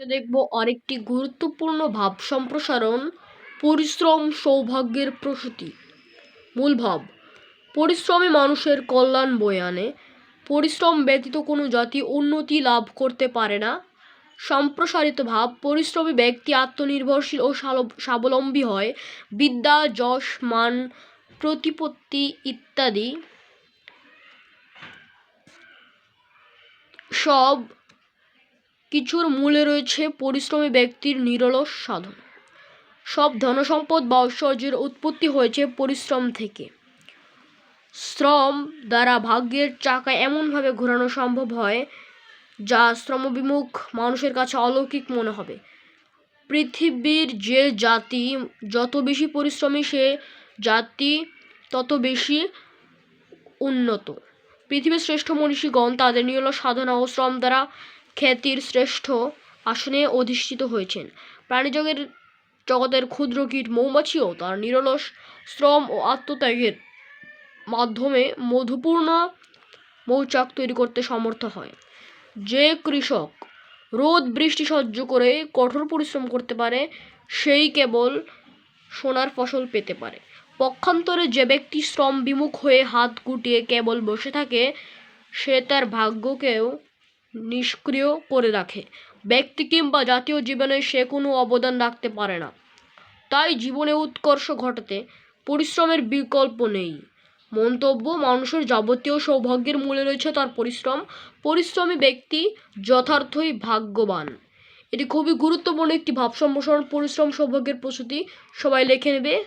দেখব আরেকটি গুরুত্বপূর্ণ ভাব সম্প্রসারণ, পরিশ্রম সৌভাগ্যের প্রসূতি। মূল ভাব, পরিশ্রমী মানুষের কল্যাণ বয়ে আনে। পরিশ্রম ব্যতীত কোনো জাতি উন্নতি লাভ করতে পারে না। সম্প্রসারিত ভাব, পরিশ্রমী ব্যক্তি আত্মনির্ভরশীল ও স্বাবলম্বী হয়। বিদ্যা, যশ, মান, প্রতিপত্তি ইত্যাদি। সব কিছুর মূলে রয়েছে পরিশ্রমী ব্যক্তির নিরলস সাধন। সব ধনসম্পদ বা ঐশ্বর্যের উৎপত্তি হয়েছে পরিশ্রম থেকে। শ্রম দ্বারা ভাগ্যের চাকা এমনভাবে ঘোরানো সম্ভব হয়, যা শ্রমবিমুখ মানুষের কাছে অলৌকিক মনে হবে। পৃথিবীর যে জাতি যত বেশি পরিশ্রমী সে জাতি তত বেশি উন্নত। পৃথিবীর শ্রেষ্ঠ মনীষীগণ তাদের নিরলস সাধনা ও শ্রম দ্বারা খ্যাতির শ্রেষ্ঠ আসনে অধিষ্ঠিত হয়েছেন। প্রাণীজগের জগতের ক্ষুদ্র কীট মৌমাছিও তার নিরলস শ্রম ও আত্মত্যাগের মাধ্যমে মধুপূর্ণ মৌচাক তৈরি করতে সমর্থ হয়। যে কৃষক রোদ বৃষ্টি সহ্য করে কঠোর পরিশ্রম করতে পারে, সেই কেবল সোনার ফসল পেতে পারে। পক্ষান্তরে যে ব্যক্তি শ্রম বিমুখ হয়ে হাত গুটিয়ে কেবল বসে থাকে, সে তার ভাগ্যকেও নিষ্ক্রিয় করে রাখে। ব্যক্তি কিংবা জাতীয় জীবনে সে কোনো অবদান রাখতে পারে না। তাই জীবনে উৎকর্ষ ঘটাতে পরিশ্রমের বিকল্প নেই। মন্তব্য, মানুষের যাবতীয় সৌভাগ্যের মূলে রয়েছে তার পরিশ্রম। পরিশ্রমী ব্যক্তি যথার্থই ভাগ্যবান। এটি খুবই গুরুত্বপূর্ণ একটি ভাব পরিশ্রম সৌভাগ্যের প্রস্তুতি। সবাই লেখে নেবে।